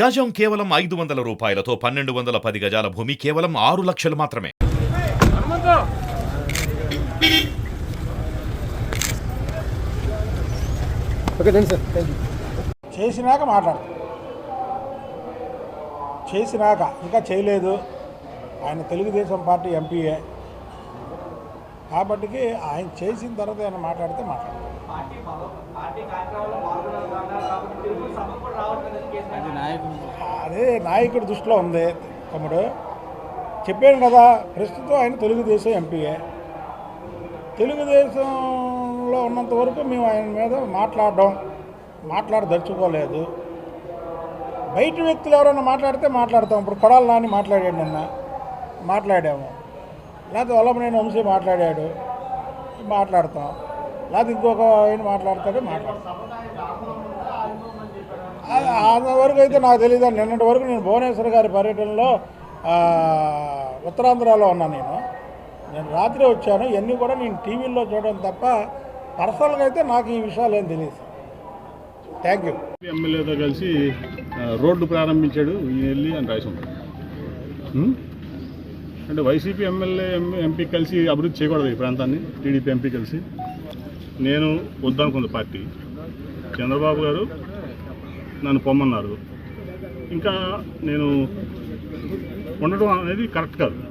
గజం కేవలం ఐదు వందల రూపాయలతో పన్నెండు వందల పది గజాల భూమి కేవలం ఆరు లక్షలు మాత్రమే. చేసినాక మాట్లాడు. చేసినాక ఇంకా చేయలేదు. ఆయన తెలుగుదేశం పార్టీ ఎంపీఏ కాబట్టికి ఆయన చేసిన తర్వాత ఆయన మాట్లాడితే మాట్లాడు. అదే నాయకుడి. దృష్టిలో ఉంది తమ్ముడు. చెప్పాను కదా ప్రస్తుతం ఆయన తెలుగుదేశం ఎంపీఏ తెలుగుదేశంలో ఉన్నంత వరకు మేము ఆయన మీద మాట్లాడడం మాట్లాడదలుచుకోలేదు. బయట వ్యక్తులు ఎవరైనా మాట్లాడితే మాట్లాడతాం. ఇప్పుడు కొడాల నాని మాట్లాడాడు నిన్న. మాట్లాడాము. లేకపోతే వల్లభనేని వంశీ మాట్లాడాడు. మాట్లాడతాం. లేకపోతే ఇంకొక ఆయన మాట్లాడతాడే మాట్లాడతాం అది అంతవరకు అయితే నాకు తెలియదు నిన్నటి వరకు నేను భువనేశ్వర్ గారి పర్యటనలో ఆ, ఉత్తరాంధ్రలో ఉన్నా నేను. నేను రాత్రి వచ్చాను. ఇవన్నీ కూడా నేను టీవీలో చూడడం తప్ప పర్సనల్గా అయితే నాకు ఈ విషయాలు ఏం తెలియదు థ్యాంక్ యూ ఎమ్మెల్యేతో కలిసి ఆ, రోడ్డు ప్రారంభించాడు ఈయన వెళ్ళి అని రాసి ఉం? అంటే వైసీపీ ఎమ్మెల్యే ఎంపీ కలిసి అభివృద్ధి చేయకూడదు ఈ ప్రాంతాన్ని టీడీపీ ఎంపీ కలిసి. నేను వద్దనుకుంది పార్టీ. చంద్రబాబు గారు నన్ను పొమ్మన్నారు. ఇంకా నేను ఉండడం అనేది కరెక్ట్ కాదు.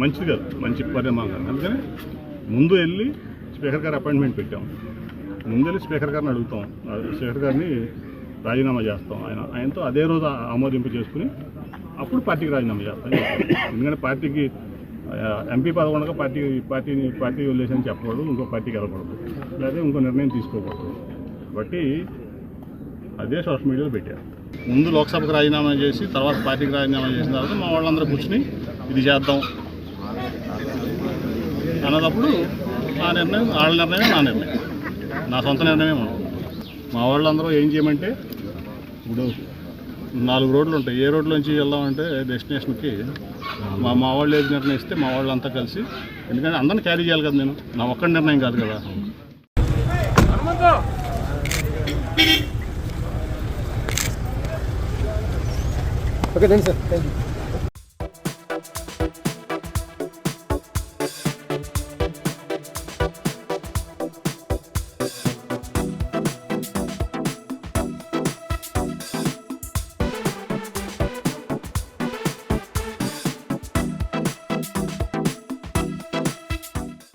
మంచిది కాదు. మంచి పరిణామం కాదు. అందుకని ముందు వెళ్ళి స్పీకర్ గారు అపాయింట్మెంట్ పెట్టాం. ముందు వెళ్ళి స్పీకర్ గారిని అడుగుతాం. స్పీకర్ గారిని రాజీనామా చేస్తాం. ఆయన ఆయనతో అదే రోజు ఆమోదింపు చేసుకుని అప్పుడు పార్టీకి రాజీనామా చేస్తాం ఎందుకంటే పార్టీకి ఎంపీ పదవి ఉండగా పార్టీ పార్టీని పార్టీ వదిలేసని చెప్పకూడదు ఇంకో పార్టీకి వెళ్ళకూడదు. లేదా ఇంకో నిర్ణయం తీసుకోకూడదు. కాబట్టి అదే సోషల్ మీడియాలో పెట్టారు. ముందు లోక్సభకు రాజీనామా చేసి తర్వాత పార్టీకి రాజీనామా చేసిన తర్వాత మా వాళ్ళందరూ కూర్చుని ఇది చేద్దాం. అన్నదప్పుడు ఆ నిర్ణయం వాళ్ళ నిర్ణయం నా నిర్ణయం. నా సొంత నిర్ణయం ఉండదు మా వాళ్ళందరూ ఏం చేయమంటే ఇప్పుడు నాలుగు రోడ్లు ఉంటాయి. ఏ రోడ్లోంచి వెళ్దామంటే డెస్టినేషన్కి మా మా వాళ్ళు ఏది నిర్ణయిస్తే మా వాళ్ళంతా కలిసి. ఎందుకంటే అందరిని క్యారీ చేయాలి కదా నేను. నా ఒక్క నిర్ణయం కాదు కదా. Okay thank sir. Thank you